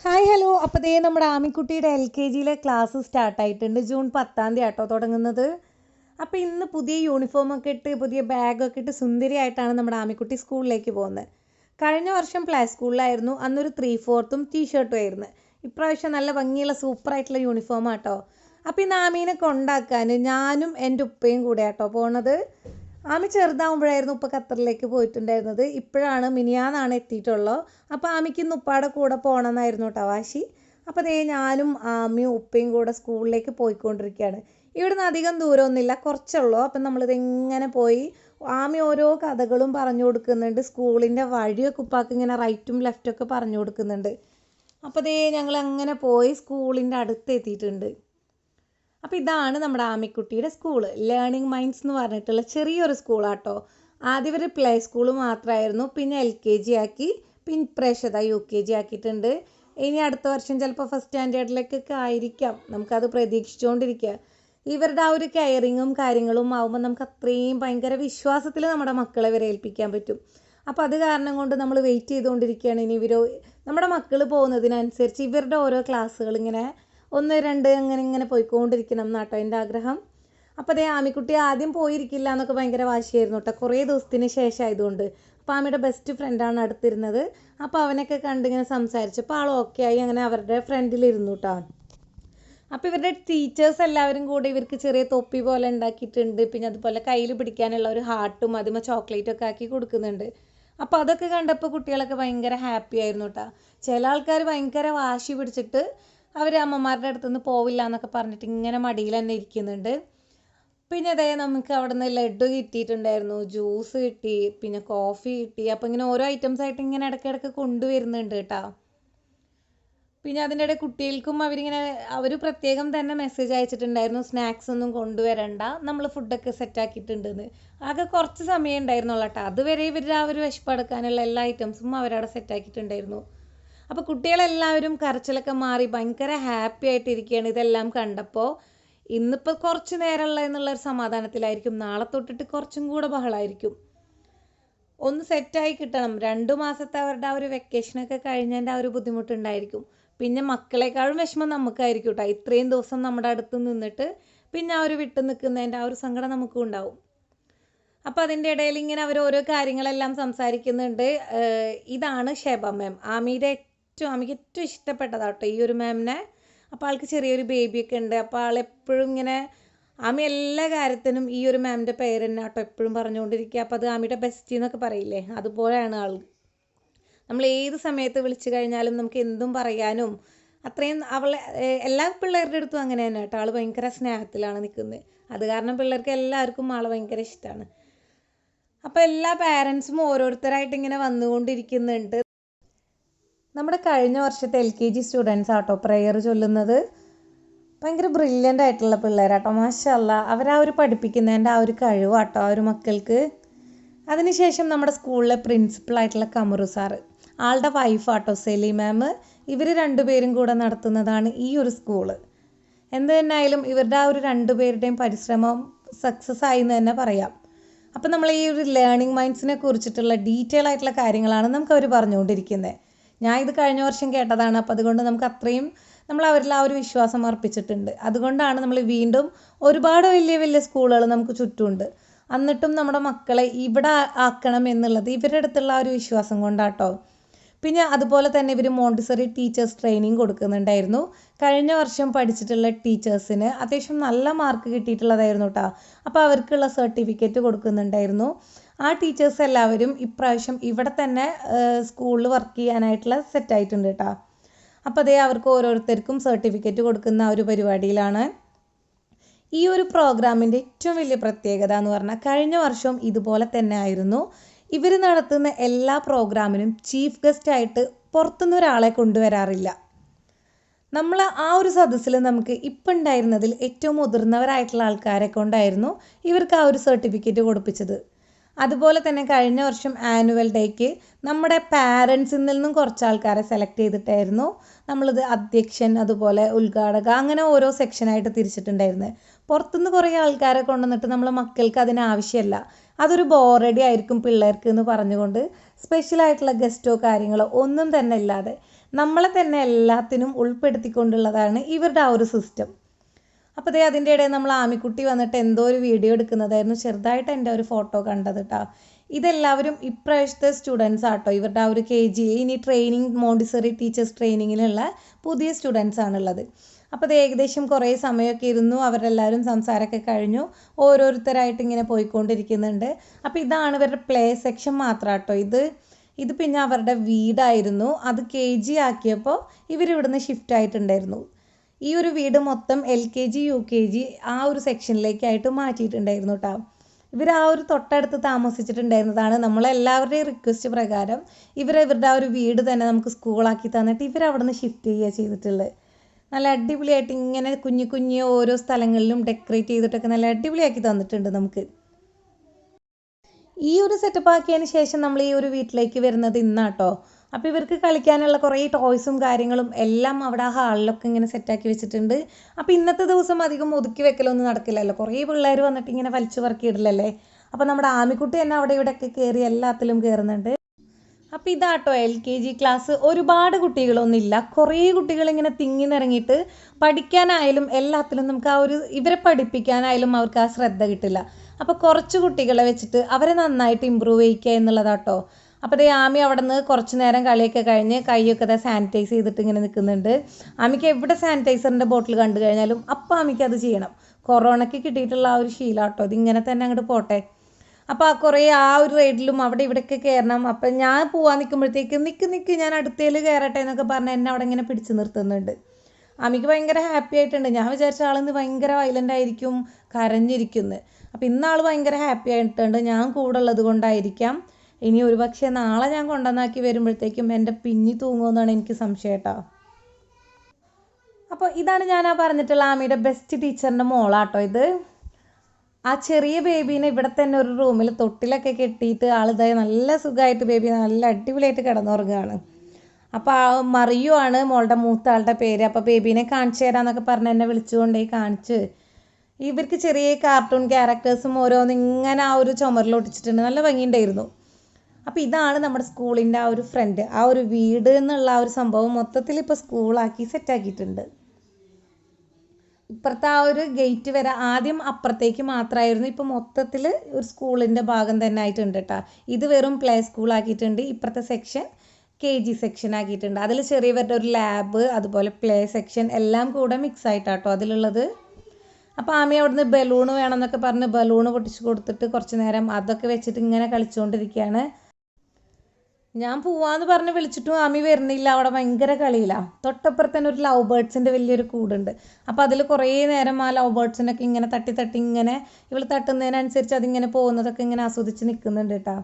Hi hello അപ്പോൾ ദേ നമ്മുടെ ആമിക്കുട്ടിയുടെ എൽ കെ ജിയിലെ ക്ലാസ് സ്റ്റാർട്ടായിട്ടുണ്ട് ജൂൺ പത്താം തീയതി ആട്ടോ തുടങ്ങുന്നത്. അപ്പോൾ ഇന്ന് പുതിയ യൂണിഫോമൊക്കെ ഇട്ട് പുതിയ ബാഗൊക്കെ ഇട്ട് സുന്ദരിയായിട്ടാണ് നമ്മുടെ ആമിക്കുട്ടി സ്കൂളിലേക്ക് പോകുന്നത്. കഴിഞ്ഞ വർഷം പ്ലേ സ്കൂളിലായിരുന്നു അന്നൊരു ത്രീ ഫോർത്തും ടീ ഷർട്ടും ആയിരുന്നു. ഇപ്രാവശ്യം നല്ല ഭംഗിയുള്ള സൂപ്പറായിട്ടുള്ള യൂണിഫോം ആട്ടോ. അപ്പോൾ ഇന്ന് ആമീനെ കൊണ്ടാക്കാൻ ഞാനും എന്റെ ഉപ്പയും കൂടെ ആട്ടോ പോണത്. ആമി ചെറുതാവുമ്പോഴായിരുന്നു ഉപ്പ ഖത്തറിലേക്ക് പോയിട്ടുണ്ടായിരുന്നത്. ഇപ്പോഴാണ് മിനിയാന്നാണ് എത്തിയിട്ടുള്ളത്. അപ്പോൾ ആമിക്ക് ഉപ്പാടെ കൂടെ പോകണമെന്നായിരുന്നു കേട്ടോ വാശി. അപ്പോൾ ദേ ഞാനും ആമിയും ഉപ്പയും കൂടെ സ്കൂളിലേക്ക് പോയിക്കൊണ്ടിരിക്കുകയാണ്. ഇവിടുന്ന് അധികം ദൂരമൊന്നുമില്ല കുറച്ചുള്ളൂ. അപ്പം നമ്മളിത് എങ്ങനെ പോയി ആമി ഓരോ കഥകളും പറഞ്ഞു കൊടുക്കുന്നുണ്ട്. സ്കൂളിന്റെ വഴിയൊക്കെ ഉപ്പാക്ക് ഇങ്ങനെ റൈറ്റും ലെഫ്റ്റും ഒക്കെ പറഞ്ഞു കൊടുക്കുന്നുണ്ട്. അപ്പോൾ ദേ ഞങ്ങൾ അങ്ങനെ പോയി സ്കൂളിന്റെ അടുത്ത് എത്തിയിട്ടുണ്ട്. അപ്പോൾ ഇതാണ് നമ്മുടെ ആമിക്കുട്ടിയുടെ സ്കൂൾ. ലേണിംഗ് മൈൻഡ്സ് എന്ന് പറഞ്ഞിട്ടുള്ള ചെറിയൊരു സ്കൂളാട്ടോ. ആദ്യം ഒരു പ്ലേ സ്കൂൾ മാത്രമായിരുന്നു പിന്നെ എൽ കെ ജി ആക്കി. പിന്നെ പ്രേക്ഷത യു കെ ജി ആക്കിയിട്ടുണ്ട്. ഇനി അടുത്ത വർഷം ചിലപ്പോൾ ഫസ്റ്റ് സ്റ്റാൻഡേർഡിലേക്കൊക്കെ ആയിരിക്കാം. നമുക്കത് പ്രതീക്ഷിച്ചുകൊണ്ടിരിക്കുക. ഇവരുടെ ആ ഒരു കെയറിങ്ങും കാര്യങ്ങളും ആവുമ്പോൾ നമുക്ക് അത്രയും ഭയങ്കര വിശ്വാസത്തിൽ നമ്മുടെ മക്കളെ വരെ ഏൽപ്പിക്കാൻ പറ്റും. അപ്പോൾ അത് കാരണം കൊണ്ട് നമ്മൾ വെയിറ്റ് ചെയ്തുകൊണ്ടിരിക്കുകയാണ്. ഇനി ഇവർ നമ്മുടെ മക്കൾ പോകുന്നതിനനുസരിച്ച് ഇവരുടെ ഓരോ ക്ലാസ്സുകൾ ഇങ്ങനെ ഒന്ന് രണ്ട് അങ്ങനെ ഇങ്ങനെ പോയിക്കൊണ്ടിരിക്കണം എന്നാട്ടോ എന്റെ ആഗ്രഹം. അപ്പോൾ അതേ ആമിക്കുട്ടി ആദ്യം പോയിരിക്കില്ല എന്നൊക്കെ ഭയങ്കര വാശിയായിരുന്നു കേട്ടോ കുറേ ദിവസത്തിന് ശേഷം ആയതുകൊണ്ട് അപ്പോൾ ആമിയുടെ ബെസ്റ്റ് ഫ്രണ്ടാണ് അടുത്തിരുന്നത്. അപ്പോൾ അവനൊക്കെ കണ്ടിങ്ങനെ സംസാരിച്ചപ്പോൾ ആൾ ഓക്കെ ആയി അങ്ങനെ അവരുടെ ഫ്രണ്ടിലിരുന്നു കേട്ടോ അപ്പോൾ ഇവരുടെ ടീച്ചേഴ്സ് എല്ലാവരും കൂടെ ഇവർക്ക് ചെറിയ തൊപ്പി പോലെ ഉണ്ടാക്കിയിട്ടുണ്ട്. പിന്നെ അതുപോലെ കയ്യിൽ പിടിക്കാനുള്ള ഒരു ഹാർട്ടും അതിമ ചോക്ലേറ്റും ഒക്കെ ആക്കി കൊടുക്കുന്നുണ്ട്. അപ്പോൾ അതൊക്കെ കണ്ടപ്പോൾ കുട്ടികളൊക്കെ ഭയങ്കര ഹാപ്പി ആയിരുന്നു കേട്ടോ ചില ആൾക്കാർ ഭയങ്കര വാശി പിടിച്ചിട്ട് അവർ അമ്മമാരുടെ അടുത്തുനിന്ന് പോവില്ല എന്നൊക്കെ പറഞ്ഞിട്ട് ഇങ്ങനെ മടിയിൽ തന്നെ ഇരിക്കുന്നുണ്ട്. പിന്നെ അതേ നമുക്ക് അവിടെ നിന്ന് ലഡു കിട്ടിയിട്ടുണ്ടായിരുന്നു ജ്യൂസ് കിട്ടി പിന്നെ കോഫി കിട്ടി. അപ്പോൾ ഇങ്ങനെ ഓരോ ഐറ്റംസ് ആയിട്ട് ഇങ്ങനെ ഇടയ്ക്കിടയ്ക്ക് കൊണ്ടുവരുന്നുണ്ട് കേട്ടോ. പിന്നെ അതിന്റെ ഇടയിൽ കുട്ടികൾക്കും അവരിങ്ങനെ അവർ പ്രത്യേകം തന്നെ മെസ്സേജ് അയച്ചിട്ടുണ്ടായിരുന്നു സ്നാക്സ് ഒന്നും കൊണ്ടുവരണ്ട നമ്മൾ ഫുഡൊക്കെ സെറ്റാക്കിയിട്ടുണ്ടെന്ന് ആകെ കുറച്ച് സമയം ഉണ്ടായിരുന്നുള്ളൂ കേട്ടോ. അതുവരെ ഇവർ ആ ഒരു വിശപ്പടക്കാനുള്ള എല്ലാ ഐറ്റംസും അവരവിടെ സെറ്റാക്കിയിട്ടുണ്ടായിരുന്നു അപ്പോൾ കുട്ടികളെല്ലാവരും കരച്ചിലൊക്കെ മാറി ഭയങ്കര ഹാപ്പി ആയിട്ടിരിക്കുകയാണ് ഇതെല്ലാം കണ്ടപ്പോൾ ഇന്നിപ്പോൾ കുറച്ച് നേരമുള്ള എന്നുള്ളൊരു സമാധാനത്തിലായിരിക്കും. നാളെ തൊട്ടിട്ട് കുറച്ചും കൂടെ ബഹളമായിരിക്കും ഒന്ന് സെറ്റായി കിട്ടണം. രണ്ട് മാസത്തെ അവരുടെ ആ ഒരു വെക്കേഷനൊക്കെ കഴിഞ്ഞതിന്റെ ആ ഒരു ബുദ്ധിമുട്ടുണ്ടായിരിക്കും. പിന്നെ മക്കളെക്കാളും വിഷമം നമുക്കായിരിക്കും കേട്ടോ ഇത്രയും ദിവസം നമ്മുടെ അടുത്ത് നിന്നിട്ട് പിന്നെ ആ ഒരു വിട്ടു നിൽക്കുന്നതിന്റെ ആ ഒരു സങ്കടം നമുക്കും ഉണ്ടാവും. അപ്പോൾ അതിന്റെ ഇടയിൽ ഇങ്ങനെ അവർ ഓരോ കാര്യങ്ങളെല്ലാം സംസാരിക്കുന്നുണ്ട്. ഇതാണ് ഷെബ മാം ആമിയുടെ ഏറ്റവും അമ്മയ്ക്ക് ഏറ്റവും ഇഷ്ടപ്പെട്ടതാട്ടോ ഈ ഒരു മാമിനെ. അപ്പോൾ ആൾക്ക് ചെറിയൊരു ബേബിയൊക്കെ ഉണ്ട്. അപ്പോൾ ആൾ എപ്പോഴും ഇങ്ങനെ ആമി എല്ലാ കാര്യത്തിനും ഈ ഒരു മാമിന്റെ പേര് തന്നെ കേട്ടോ എപ്പോഴും പറഞ്ഞുകൊണ്ടിരിക്കുക. അപ്പോൾ അത് ആമിയുടെ ബെസ്റ്റി എന്നൊക്കെ പറയില്ലേ? അതുപോലെയാണ് ആൾ. നമ്മൾ ഏത് സമയത്ത് വിളിച്ചു കഴിഞ്ഞാലും നമുക്ക് എന്തും പറയാനും അത്രയും അവളെ എല്ലാ പിള്ളേരുടെ അടുത്തും അങ്ങനെ തന്നെ കേട്ടോ. ആൾ ഭയങ്കര സ്നേഹത്തിലാണ് നിൽക്കുന്നത്. അത് കാരണം പിള്ളേർക്ക് എല്ലാവർക്കും ആളെ ഭയങ്കര ഇഷ്ടമാണ്. അപ്പോൾ എല്ലാ പാരൻസും ഓരോരുത്തരായിട്ട് ഇങ്ങനെ വന്നുകൊണ്ടിരിക്കുന്നുണ്ട്. നമ്മുടെ കഴിഞ്ഞ വർഷത്തെ എൽ കെ ജി സ്റ്റുഡൻസ് ആട്ടോ പ്രെയർ ചൊല്ലുന്നത്. ഭയങ്കര ബ്രില്യന്റ് ആയിട്ടുള്ള പിള്ളേരാട്ടോ. മാഷല്ല അവരാ ഒരു പഠിപ്പിക്കുന്നതിന്റെ ആ ഒരു കഴിവാട്ടോ ആ ഒരു മക്കൾക്ക്. അതിനുശേഷം നമ്മുടെ സ്കൂളിലെ പ്രിൻസിപ്പളായിട്ടുള്ള കമറു സാറ് ആളുടെ വൈഫാട്ടോ സെലി മാം ഇവർ രണ്ടുപേരും കൂടെ നടത്തുന്നതാണ് ഈ ഒരു സ്കൂൾ എന്ത് തന്നെയായാലും ഇവരുടെ ആ ഒരു രണ്ടുപേരുടെയും പരിശ്രമം സക്സസ് ആയി എന്ന് തന്നെ പറയാം. അപ്പം നമ്മൾ ഈ ഒരു ലേണിംഗ് മൈൻഡ്സിനെ കുറിച്ചിട്ടുള്ള ഡീറ്റെയിൽ ആയിട്ടുള്ള കാര്യങ്ങളാണ് നമുക്ക് അവർ പറഞ്ഞുകൊണ്ടിരിക്കുന്നത് ഞാൻ ഇത് കഴിഞ്ഞ വർഷം കേട്ടതാണ്. അപ്പോൾ അതുകൊണ്ട് നമുക്ക് അത്രയും നമ്മൾ അവരിൽ ആ ഒരു വിശ്വാസം അർപ്പിച്ചിട്ടുണ്ട്. അതുകൊണ്ടാണ് നമ്മൾ വീണ്ടും ഒരുപാട് വലിയ വലിയ സ്കൂളുകൾ നമുക്ക് ചുറ്റുമുണ്ട്. എന്നിട്ടും നമ്മുടെ മക്കളെ ഇവിടെ ആക്കണം എന്നുള്ളത് ഇവരുടെ അടുത്തുള്ള ആ ഒരു വിശ്വാസം കൊണ്ടാട്ടോ. പിന്നെ അതുപോലെ തന്നെ ഇവർ മോണ്ടിസറി ടീച്ചേഴ്സ് ട്രെയിനിങ് കൊടുക്കുന്നുണ്ടായിരുന്നു. കഴിഞ്ഞ വർഷം പഠിച്ചിട്ടുള്ള ടീച്ചേഴ്സിന് അത്യാവശ്യം നല്ല മാർക്ക് കിട്ടിയിട്ടുള്ളതായിരുന്നു കേട്ടോ അപ്പോൾ അവർക്കുള്ള സർട്ടിഫിക്കറ്റ് കൊടുക്കുന്നുണ്ടായിരുന്നു. ആ ടീച്ചേഴ്സ് എല്ലാവരും ഇപ്രാവശ്യം ഇവിടെ തന്നെ സ്കൂളിൽ വർക്ക് ചെയ്യാനായിട്ടുള്ള സെറ്റ് ആയിട്ടുണ്ട് കേട്ടോ അപ്പോൾ അതേ അവർക്ക് ഓരോരുത്തർക്കും സർട്ടിഫിക്കറ്റ് കൊടുക്കുന്ന ഒരു പരിപാടിയിലാണ്. ഈ ഒരു പ്രോഗ്രാമിന്റെ ഏറ്റവും വലിയ പ്രത്യേകത എന്ന് പറഞ്ഞാൽ കഴിഞ്ഞ വർഷവും ഇതുപോലെ തന്നെ ആയിരുന്നു. ഇവർ നടത്തുന്ന എല്ലാ പ്രോഗ്രാമിനും ചീഫ് ഗസ്റ്റായിട്ട് പുറത്തുനിന്ന് ഒരാളെ കൊണ്ടുവരാറില്ല. നമ്മൾ ആ ഒരു സദസ്സിൽ നമുക്ക് ഇപ്പം ഉണ്ടായിരുന്നതിൽ ഏറ്റവും മുതിർന്നവരായിട്ടുള്ള ആൾക്കാരെ കൊണ്ടായിരുന്നു ഇവർക്ക് ആ ഒരു സർട്ടിഫിക്കറ്റ് കൊടുപ്പിച്ചത്. അതുപോലെ തന്നെ കഴിഞ്ഞ വർഷം ആനുവൽ ഡേക്ക് നമ്മുടെ പാരൻസിൽ നിന്നും കുറച്ച് ആൾക്കാരെ സെലക്ട് ചെയ്തിട്ടായിരുന്നു നമ്മളിത് അധ്യക്ഷൻ അതുപോലെ ഉദ്ഘാടക അങ്ങനെ ഓരോ സെക്ഷനായിട്ട് തിരിച്ചിട്ടുണ്ടായിരുന്നത് പുറത്തുനിന്ന് കുറേ ആൾക്കാരെ കൊണ്ടുവന്നിട്ട് നമ്മൾ മക്കൾക്ക് അതിന് ആവശ്യമല്ല അതൊരു ബോറടി ആയിരിക്കും പിള്ളേർക്ക് എന്ന് പറഞ്ഞുകൊണ്ട് സ്പെഷ്യലായിട്ടുള്ള ഗസ്റ്റോ കാര്യങ്ങളോ ഒന്നും തന്നെ ഇല്ലാതെ നമ്മളെ തന്നെ എല്ലാത്തിനും ഉൾപ്പെടുത്തിക്കൊണ്ടുള്ളതാണ് ഇവരുടെ ആ ഒരു സിസ്റ്റം അപ്പോൾ ദേ അതിന്റെ ഇടയിൽ നമ്മൾ ആമിക്കുട്ടി വന്നിട്ട് എന്തോ ഒരു വീഡിയോ എടുക്കുന്നതായിരുന്നു. ചെറുതായിട്ട് എന്റെ ഒരു ഫോട്ടോ കണ്ടത് കേട്ടോ ഇതെല്ലാവരും ഇപ്രാവശ്യത്തെ സ്റ്റുഡൻസ് ആട്ടോ. ഇവരുടെ ആ ഒരു കെ ജി ഇനി ട്രെയിനിങ് മോണ്ടിസറി ടീച്ചേഴ്സ് ട്രെയിനിങ്ങിലുള്ള പുതിയ സ്റ്റുഡൻസ് ആണുള്ളത്. അപ്പോൾ അത് ഏകദേശം കുറേ സമയമൊക്കെ ഇരുന്നു അവരെല്ലാവരും സംസാരമൊക്കെ കഴിഞ്ഞു. ഓരോരുത്തരായിട്ട് ഇങ്ങനെ പോയിക്കൊണ്ടിരിക്കുന്നുണ്ട്. അപ്പോൾ ഇതാണ് ഇവരുടെ പ്ലേ സെക്ഷൻ മാത്രം കേട്ടോ ഇത് ഇത് പിന്നെ അവരുടെ വീടായിരുന്നു. അത് കെ ജി ആക്കിയപ്പോൾ ഇവരിവിടുന്ന് ഷിഫ്റ്റ് ആയിട്ടുണ്ടായിരുന്നു. ഈ ഒരു വീട് മൊത്തം L K G U K G ആ ഒരു സെക്ഷനിലേക്കായിട്ട് മാറ്റിയിട്ടുണ്ടായിരുന്നു കേട്ടോ ഇവർ ആ ഒരു തൊട്ടടുത്ത് താമസിച്ചിട്ടുണ്ടായിരുന്നതാണ് നമ്മളെല്ലാവരുടെയും റിക്വസ്റ്റ് പ്രകാരം ഇവർ ഇവരുടെ ആ ഒരു വീട് തന്നെ നമുക്ക് സ്കൂളാക്കി തന്നിട്ട് ഇവർ അവിടെ നിന്ന് ഷിഫ്റ്റ് ചെയ്യുക ചെയ്തിട്ടുള്ളത്. നല്ല അടിപൊളിയായിട്ട് ഇങ്ങനെ കുഞ്ഞു കുഞ്ഞു ഓരോ സ്ഥലങ്ങളിലും ഡെക്കറേറ്റ് ചെയ്തിട്ടൊക്കെ നല്ല അടിപൊളിയാക്കി തന്നിട്ടുണ്ട് നമുക്ക്. ഈ ഒരു സെറ്റപ്പ് ആക്കിയതിന് ശേഷം നമ്മൾ ഈ ഒരു വീട്ടിലേക്ക് വരുന്നത് ഇന്നാട്ടോ. അപ്പോൾ ഇവർക്ക് കളിക്കാനുള്ള കുറേ ടോയ്സും കാര്യങ്ങളും എല്ലാം അവിടെ ആ ഹാളിലൊക്കെ ഇങ്ങനെ സെറ്റാക്കി വെച്ചിട്ടുണ്ട്. അപ്പോൾ ഇന്നത്തെ ദിവസം അധികം ഒതുക്കി വെക്കലൊന്നും നടക്കില്ലല്ലോ. കുറേ പിള്ളേർ വന്നിട്ട് ഇങ്ങനെ വലിച്ചു പറക്കിയിടില്ലല്ലേ അപ്പോൾ നമ്മുടെ ആമിക്കുട്ടി തന്നെ അവിടെ ഇവിടെയൊക്കെ കയറി എല്ലാത്തിലും കയറുന്നുണ്ട് അപ്പോൾ ഇതാട്ടോ എൽ കെ ജി ക്ലാസ് ഒരുപാട് കുട്ടികളൊന്നുമില്ല. കുറേ കുട്ടികൾ ഇങ്ങനെ തിങ്ങി നിറങ്ങിയിട്ട് പഠിക്കാനായാലും എല്ലാത്തിലും നമുക്ക് ആ ഒരു ഇവരെ പഠിപ്പിക്കാനായാലും അവർക്ക് ആ ശ്രദ്ധ കിട്ടില്ല. അപ്പോൾ കുറച്ച് കുട്ടികളെ വെച്ചിട്ട് അവരെ നന്നായിട്ട് ഇമ്പ്രൂവ് ചെയ്യിക്കുക എന്നുള്ളതാട്ടോ. അപ്പോൾ ദേ ആമി അവിടെ നിന്ന് കുറച്ച് നേരം കളിയൊക്കെ കഴിഞ്ഞ് കൈയൊക്കെ ദേ സാനിറ്റൈസ് ചെയ്തിട്ട് ഇങ്ങനെ നിൽക്കുന്നുണ്ട്. ആമിക്ക് എവിടെ സാനിറ്റൈസറിന്റെ ബോട്ടിൽ കണ്ടു കഴിഞ്ഞാലും അപ്പം ആമിക്ക് അത് ചെയ്യണം. കൊറോണയ്ക്ക് കിട്ടിയിട്ടുള്ള ആ ഒരു ശീലാട്ടോ. ഇതിങ്ങനെ തന്നെ അങ്ങോട്ട് പോട്ടെ. അപ്പോൾ ആ കുറേ ആ ഒരു റൈഡിലും അവിടെ ഇവിടെയൊക്കെ കയറണം. അപ്പം ഞാൻ പോവാൻ നിൽക്കുമ്പോഴത്തേക്ക് നിൽക്ക് നിൽക്ക് ഞാൻ അടുത്തേൽ കയറട്ടെ എന്നൊക്കെ പറഞ്ഞ് എന്നെ അവിടെ ഇങ്ങനെ പിടിച്ചു നിർത്തുന്നുണ്ട്. അമ്മയ്ക്ക് ഭയങ്കര ഹാപ്പി ആയിട്ടുണ്ട്. ഞാൻ വിചാരിച്ച ആളിന്ന് ഭയങ്കര വയലന്റ് ആയിരിക്കും കരഞ്ഞിരിക്കുന്നത് അപ്പം ഇന്ന് ആൾ ഭയങ്കര ഹാപ്പി ആയിട്ടുണ്ട്. ഞാൻ കൂടെ ഉള്ളത് കൊണ്ടായിരിക്കാം. ഇനി ഒരു പക്ഷേ നാളെ ഞാൻ കൊണ്ടുവന്നാക്കി വരുമ്പോഴത്തേക്കും എന്റെ പിന്നി തൂങ്ങുമെന്നാണ് എനിക്ക് സംശയം കേട്ടോ. അപ്പോൾ ഇതാണ് ഞാൻ ആ പറഞ്ഞിട്ടുള്ള ആമിയുടെ ബെസ്റ്റ് ടീച്ചറിന്റെ മോളാട്ടോ ഇത്. ആ ചെറിയ ബേബീനെ ഇവിടെ തന്നെ ഒരു റൂമിൽ തൊട്ടിലൊക്കെ കെട്ടിയിട്ട് ആളിതായി നല്ല സുഖമായിട്ട് ബേബി നല്ല അടിപൊളിയായിട്ട് കിടന്നുറങ്ങുകയാണ്. അപ്പോൾ ആ മറിയു ആണ് മോളുടെ മൂത്ത ആളുടെ പേര്. അപ്പോൾ ബേബീനെ കാണിച്ചു തരാമെന്നൊക്കെ പറഞ്ഞ് എന്നെ വിളിച്ചുകൊണ്ടേ കാണിച്ച്. ഇവർക്ക് ചെറിയ കാർട്ടൂൺ ക്യാരക്ടേഴ്സും ഓരോന്ന് ഇങ്ങനെ ആ ഒരു ചുമരിൽ ഒട്ടിച്ചിട്ടുണ്ട്. നല്ല ഭംഗിയുണ്ടായിരുന്നു. അപ്പോൾ ഇതാണ് നമ്മുടെ സ്കൂളിന്റെ ആ ഒരു ഫ്രണ്ട് ആ ഒരു വീട് എന്നുള്ള ആ ഒരു സംഭവം മൊത്തത്തിൽ ഇപ്പോൾ സ്കൂളാക്കി സെറ്റാക്കിയിട്ടുണ്ട് ഇപ്പുറത്തെ ആ ഒരു ഗേറ്റ് വരെ ആദ്യം അപ്പുറത്തേക്ക് മാത്രമായിരുന്നു ഇപ്പോൾ മൊത്തത്തിൽ ഒരു സ്കൂളിന്റെ ഭാഗം തന്നെ ആയിട്ടുണ്ട് കേട്ടോ ഇത് വെറും പ്ലേ സ്കൂൾ ആക്കിയിട്ടുണ്ട്. ഇപ്പുറത്തെ സെക്ഷൻ കെ ജി സെക്ഷൻ ആക്കിയിട്ടുണ്ട്. അതിൽ ചെറിയവരുടെ ഒരു ലാബ് അതുപോലെ പ്ലേ സെക്ഷൻ എല്ലാം കൂടെ മിക്സ് ആയിട്ടാട്ടോ അതിലുള്ളത്. അപ്പോൾ ആമി അവിടുന്ന് ബലൂണ് വേണമെന്നൊക്കെ പറഞ്ഞ് ബലൂണ് പൊട്ടിച്ച് കൊടുത്തിട്ട് കുറച്ച് നേരം അതൊക്കെ വെച്ചിട്ട് ഇങ്ങനെ കളിച്ചുകൊണ്ടിരിക്കുകയാണ് ഞാൻ പോവാന്ന് പറഞ്ഞ് വിളിച്ചിട്ടും ആമി വരുന്നില്ല. അവിടെ ഭയങ്കര കളിയിലാണ് തൊട്ടപ്പുറത്ത് തന്നെ ഒരു ലവ് ബേർഡ്സിന്റെ വലിയൊരു കൂടുണ്ട്. അപ്പോൾ അതിൽ കുറേ നേരം ആ ലവ് ബേർഡ്സിനൊക്കെ ഇങ്ങനെ തട്ടി തട്ടി ഇങ്ങനെ ഇവൾ തട്ടുന്നതിനനുസരിച്ച് അതിങ്ങനെ പോകുന്നതൊക്കെ ഇങ്ങനെ ആസ്വദിച്ച് നിൽക്കുന്നുണ്ട് കേട്ടോ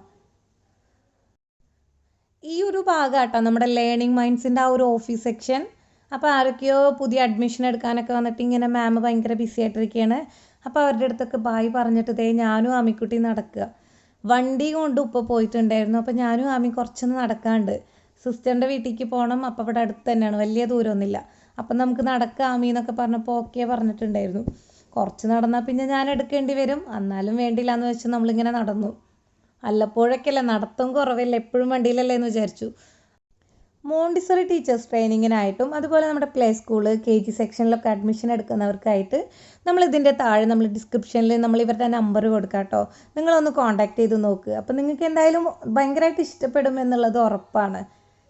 ഈ ഒരു ഭാഗമാട്ടോ നമ്മുടെ ലേണിംഗ് മൈൻഡ്സിന്റെ ആ ഒരു ഓഫീസ് സെക്ഷൻ. അപ്പോൾ ആരൊക്കെയോ പുതിയ അഡ്മിഷൻ എടുക്കാനൊക്കെ വന്നിട്ട് ഇങ്ങനെ മാം ഭയങ്കര ബിസി ആയിട്ടിരിക്കുകയാണ് അപ്പോൾ അവരുടെ അടുത്തൊക്കെ ബായ് പറഞ്ഞിട്ട് ദേ ഞാനും അമ്മിക്കുട്ടി നടക്കുക. വണ്ടി കൊണ്ട് ഉപ്പ പോയിട്ടുണ്ടായിരുന്നു. അപ്പോൾ ഞാനും ആമി കുറച്ചൊന്ന് നടക്കാണ്ട്. സിസ്റ്ററിന്റെ വീട്ടിലേക്ക് പോകണം അപ്പോൾ ഇവിടെ അടുത്ത് തന്നെയാണ്. വലിയ ദൂരമൊന്നുമില്ല അപ്പം നമുക്ക് നടക്കാം ആമി എന്നൊക്കെ പറഞ്ഞപ്പോൾ ഓക്കെ പറഞ്ഞിട്ടുണ്ടായിരുന്നു. കുറച്ച് നടന്നാൽ പിന്നെ ഞാൻ എടുക്കേണ്ടി വരും. എന്നാലും വേണ്ടില്ല എന്ന് വെച്ച് നമ്മളിങ്ങനെ നടന്നു. വല്ലപ്പോഴൊക്കെയല്ലേ നടത്തം കുറവല്ല? എപ്പോഴും വണ്ടിയിലല്ലേ എന്ന് വിചാരിച്ചു. മോണ്ടിസറി ടീച്ചേഴ്സ് ട്രെയിനിങ്ങിനായിട്ടും അതുപോലെ നമ്മുടെ പ്ലേ സ്കൂൾ കെ ജി സെക്ഷനിലൊക്കെ അഡ്മിഷൻ എടുക്കുന്നവർക്കായിട്ട് നമ്മൾ ഇതിന്റെ താഴെ നമ്മൾ ഡിസ്ക്രിപ്ഷനിൽ നമ്മൾ ഇവരുടെ നമ്പർ കൊടുക്കാം കേട്ടോ. നിങ്ങളൊന്ന് കോൺടാക്ട് ചെയ്ത് നോക്കുക അപ്പോൾ നിങ്ങൾക്ക് എന്തായാലും ഭയങ്കരമായിട്ട് ഇഷ്ടപ്പെടും എന്നുള്ളത് ഉറപ്പാണ്.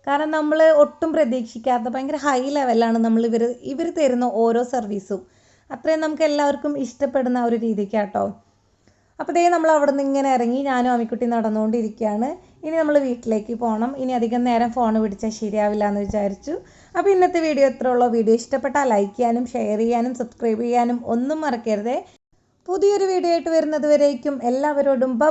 കാരണം നമ്മൾ ഒട്ടും പ്രതീക്ഷിക്കാത്ത ഭയങ്കര ഹൈ ലെവലാണ് നമ്മൾ ഇവർ ഇവർ തരുന്ന ഓരോ സർവീസും അത്രയും നമുക്ക് എല്ലാവർക്കും ഇഷ്ടപ്പെടുന്ന ഒരു രീതിക്കാട്ടോ. അപ്പോൾ ദേ നമ്മൾ അവിടെ നിന്ന് ഇങ്ങനെ ഇറങ്ങി ഞാനും അമ്മിക്കുട്ടി നടന്നുകൊണ്ടിരിക്കുകയാണ്. ഇനി നമ്മൾ വീട്ടിലേക്ക് പോകണം ഇനി അധികം നേരം ഫോൺ പിടിച്ചാൽ ശരിയാവില്ല എന്ന് വിചാരിച്ചു. അപ്പോൾ ഇന്നത്തെ വീഡിയോ എത്ര ഉള്ളോ. വീഡിയോ ഇഷ്ടപ്പെട്ടാൽ ലൈക്ക് ചെയ്യാനും ഷെയർ ചെയ്യാനും സബ്സ്ക്രൈബ് ചെയ്യാനും ഒന്നും മറക്കരുതേ. പുതിയൊരു വീഡിയോ ആയിട്ട് വരുന്നത് വരേക്കും. എല്ലാവരോടും ബ